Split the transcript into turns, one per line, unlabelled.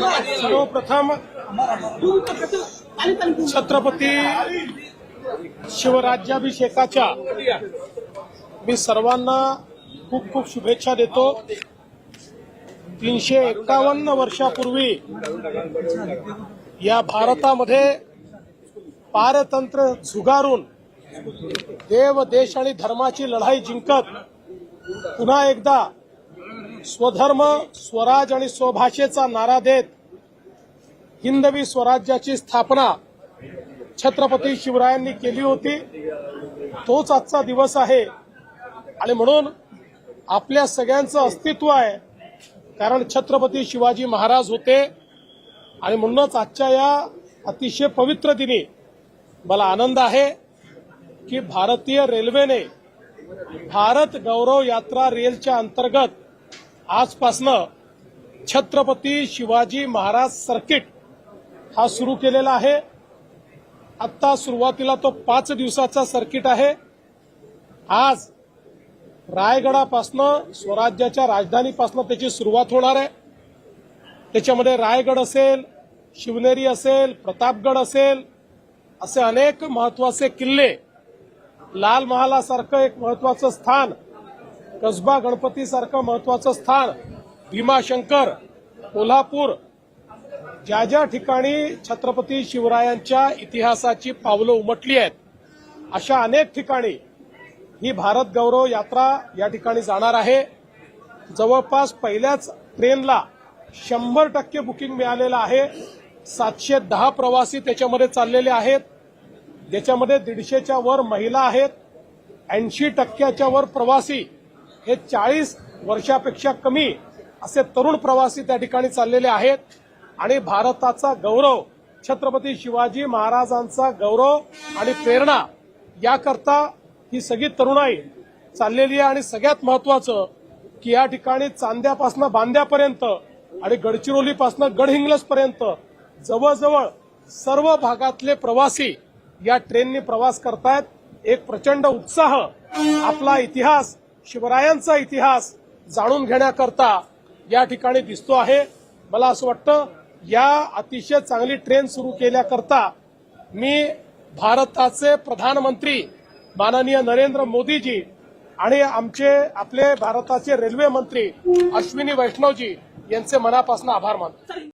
सर्वप्रथम छत्रपती शिवराज्याभिषेकाच्या मी सर्वांना खूप खूप शुभेच्छा देतो. तीनशे एकावन्न वर्षापूर्वी या भारतामध्ये पारतंत्र झुगारून देव देश आणि धर्माची लढाई जिंकत पुन्हा एकदा स्वधर्म स्वराज आणि स्वभाषेचा नारा देत हिंदवी स्वराज्याची स्थापना छत्रपती शिवरायांनी केली होती. तोच आजचा दिवस आहे. आणि म्हणून आपल्या सगळ्यांचं अस्तित्व आहे. कारण छत्रपती शिवाजी महाराज होते. आणि म्हणूनच आजच्या या अतिशय पवित्र दिनी मला आनंद आहे की भारतीय रेल्वेने भारत गौरव यात्रा रेलच्या अंतर्गत आजपासनं छत्रपती शिवाजी महाराज सर्किट हा सुरू केलेला आहे. आत्ता सुरुवातीला तो पाच दिवसाचा सर्किट आहे. आज रायगडापासनं स्वराज्याच्या राजधानीपासनं त्याची सुरुवात होणार आहे. त्याच्यामध्ये रायगड असेल शिवनेरी असेल प्रतापगड असेल असे अनेक महत्त्वाचे किल्ले लाल महालासारखं एक महत्वाचं स्थान कसबा गणपतीसारखं महत्वाचं स्थान भीमाशंकर कोल्हापूर ज्या ज्या ठिकाणी छत्रपती शिवरायांच्या इतिहासाची पावलं उमटली आहेत अशा अनेक ठिकाणी ही भारत गौरव यात्रा या ठिकाणी जाणार आहे. जवळपास पहिल्याच ट्रेनला शंभर टक्के बुकिंग मिळालेलं आहे. सातशे दहा प्रवासी त्याच्यामध्ये चाललेले आहेत. ज्याच्यामध्ये दीडशेच्या वर महिला आहेत. ऐंशी टक्क्याच्या वर प्रवासी हे चाळीस वर्षापेक्षा कमी असे तरुण प्रवासी त्या ठिकाणी चाललेले आहेत. आणि भारताचा गौरव छत्रपती शिवाजी महाराजांचा गौरव आणि प्रेरणा याकरता ही सगळी तरुणाई चाललेली आहे. आणि सगळ्यात महत्वाचं की या ठिकाणी चांद्यापासनं बांद्यापर्यंत आणि गडचिरोलीपासनं गडहिंग्लजपर्यंत जवळजवळ सर्व भागातले प्रवासी या ट्रेननी प्रवास करतायत. एक प्रचंड उत्साह आपला इतिहास शिवरायांचा इतिहास जाणून घेण्याकरता या ठिकाणी दिसतो आहे. मला असं वाटतं या अतिशय चांगली ट्रेन सुरू केल्याकरता मी भारताचे प्रधानमंत्री माननीय नरेंद्र मोदीजी आणि आमचे आपले भारताचे रेल्वे मंत्री अश्विनी वैष्णवजी यांचे मनापासून आभार मानतो.